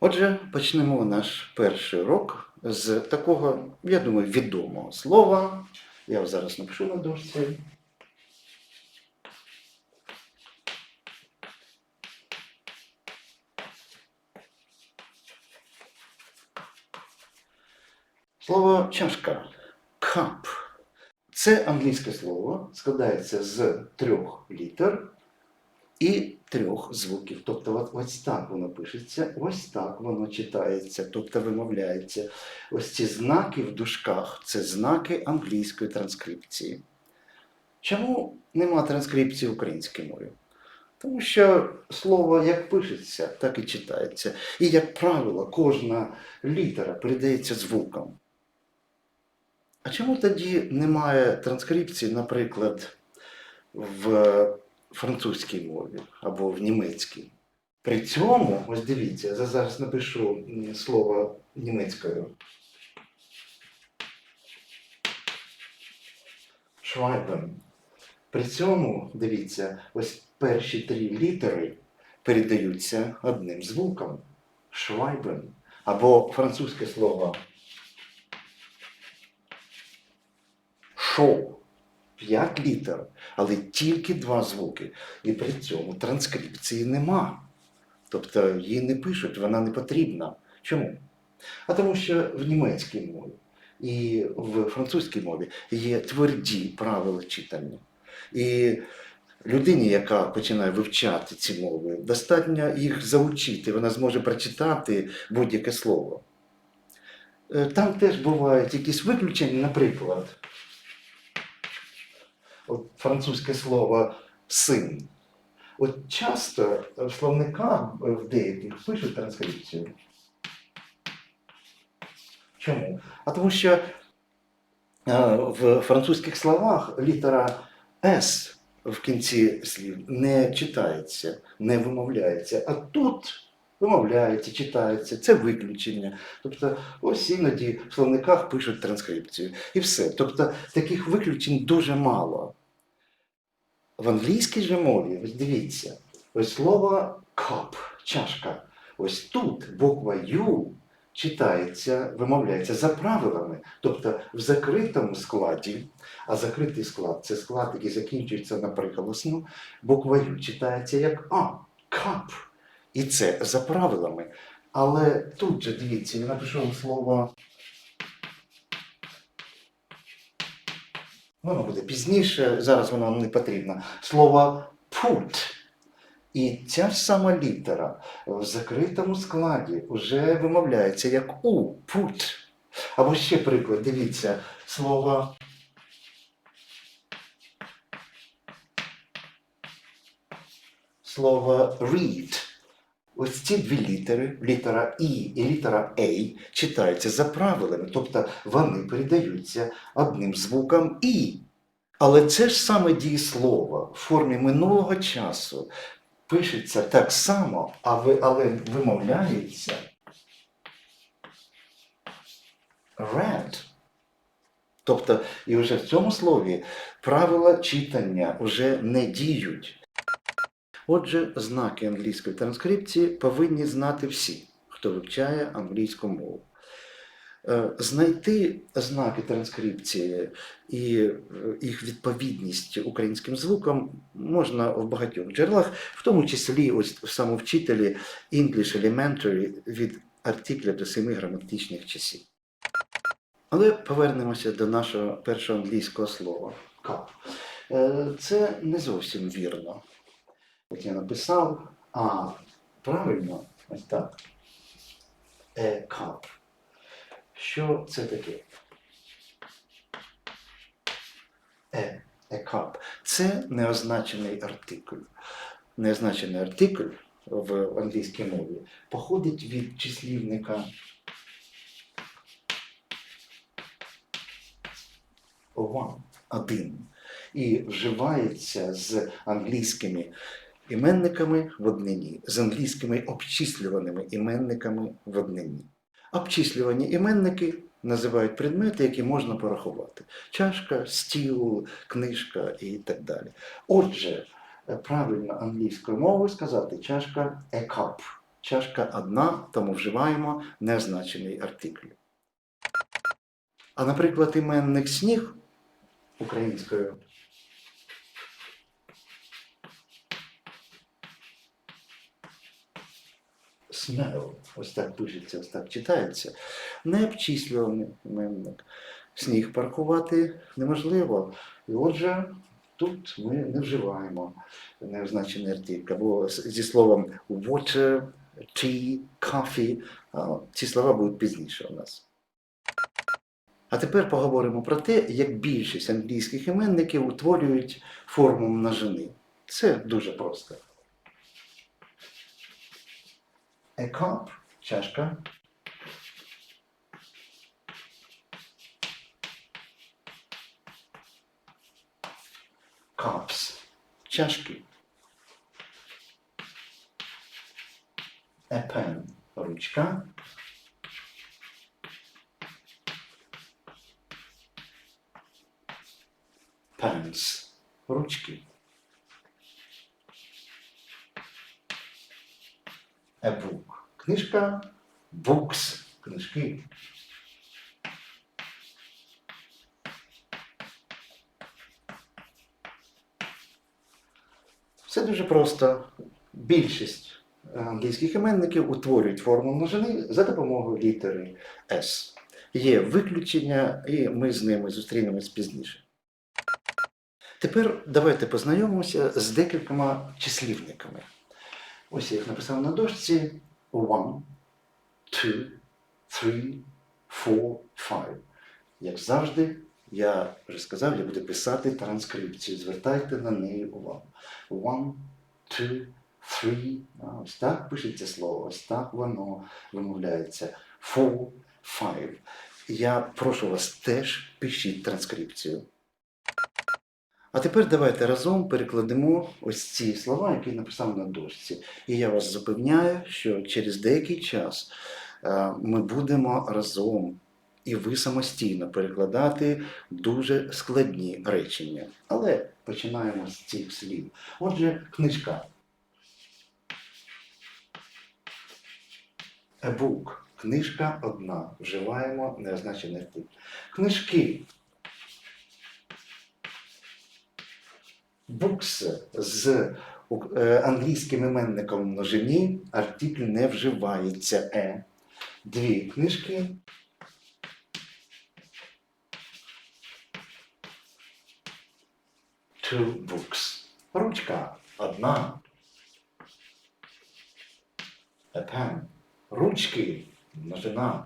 Отже, почнемо наш перший урок з такого, я думаю, відомого слова. Я зараз напишу на дошці. Слово чашка cup. Це англійське слово складається з трьох літер і трьох звуків. Тобто, от, ось так воно пишеться, ось так воно читається, тобто вимовляється. Ось ці знаки в дужках це знаки англійської транскрипції. Чому нема транскрипції українською мовою? Тому що слово як пишеться, так і читається. І, як правило, кожна літера передається звуком. А чому тоді немає транскрипції, наприклад, в французькій мові або в німецькій? При цьому, ось дивіться, я зараз напишу слово німецькою. Schreiben. При цьому, дивіться, ось перші три літери передаються одним звуком. Schreiben. Або французьке слово шоу. П'ять літер, але тільки два звуки. І при цьому транскрипції нема. Тобто її не пишуть, вона не потрібна. Чому? А тому що в німецькій мові і в французькій мові є тверді правила читання. І людині, яка починає вивчати ці мови, достатньо їх заучити, вона зможе прочитати будь-яке слово. Е, Там теж бувають якісь виключення, наприклад, от французьке слово син. От часто в словниках е, в деяких пишуть транскрипцію. Чому? А тому що е, в французьких словах літера С в кінці слів не читається, не вимовляється. А тут вимовляється, читається, це виключення. Тобто, ось іноді в словниках пишуть транскрипцію. І все. Тобто таких виключень дуже мало. В англійській же мові, ось дивіться, ось слово cup, чашка. Ось тут буква U читається, вимовляється за правилами, тобто в закритому складі, а закритий склад це склад, який закінчується на приголосну, буква Ю читається як А, cup. І це за правилами. Але тут же дивіться, я напишу слово. Воно буде пізніше, зараз воно не потрібно. Слово put. І ця ж сама літера в закритому складі вже вимовляється як у put. Або ще приклад, дивіться, слово слово read. Ось ці дві літери, літера І і літера A, читаються за правилами, тобто вони передаються одним звуком І. Але це ж саме дієслово в формі минулого часу пишеться так само, але вимовляється read. Тобто, і вже в цьому слові правила читання вже не діють. Отже, знаки англійської транскрипції повинні знати всі, хто вивчає англійську мову. Е, Знайти знаки транскрипції і е, їх відповідність українським звукам можна в багатьох джерелах, в тому числі ось в самовчителі English Elementary від артикля до семи граматичних часів. Але повернемося до нашого першого англійського слова. Е, Це не зовсім вірно. От я написав, а правильно, ось так. Cup. Що це таке? A cup. Це неозначений артикль. Неозначений артикль в англійській мові походить від числівника one, один. І вживається з англійськими іменниками в однині, з англійськими обчислюваними іменниками в однині. Обчислювані іменники називають предмети, які можна порахувати: чашка, стіл, книжка і так далі. Отже, е, правильно англійською мовою сказати чашка a cup. чашка одна, тому вживаємо незначений артикль. А, наприклад, іменник сніг українською. Snow, ось так пишеться, ось так читається. Не обчислюваний іменник. Сніг паркувати неможливо. І отже, тут ми не вживаємо неозначений артикль. Або зі словом water, tea, coffee. Ці слова будуть пізніше у нас. А тепер поговоримо про те, як більшість англійських іменників утворюють форму множини. Це дуже просто. A cup – чашка. Cups – чашки. A pen – ручка. Pens – ручки. A book – книжка. Books – книжки. Все дуже просто. Більшість англійських іменників утворюють форму множини за допомогою літери S. Є виключення, і ми з ними зустрінемось пізніше. Тепер давайте познайомимося з декількома числівниками. Ось я їх написав на дошці: one, two, three, four, five. Як завжди, я вже сказав, я буду писати транскрипцію. Звертайте на неї увагу. One, two, three. Ось так пишеться слово, ось так воно вимовляється. Four, five. Я прошу вас теж пишіть транскрипцію. А тепер давайте разом перекладемо ось ці слова, які написав на дошці. І я вас запевняю, що через деякий час е, ми будемо разом і ви самостійно перекладати дуже складні речення. Але починаємо з цих слів. Отже, книжка. A book. Книжка одна. Вживаємо неозначений артикль. Книжки. Books з е, англійським іменником в множині артикль не вживається е. Дві книжки. Two books. Ручка одна. A pen. Ручки множина.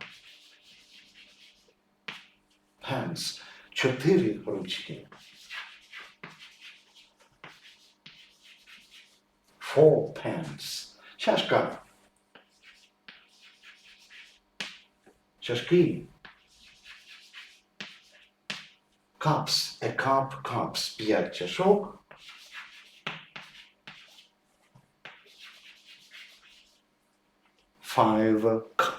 Pens. Чотири ручки. Four pens. Чашка. Чашки. Cups. A cup. Cups. П'ять чашок. Five cups.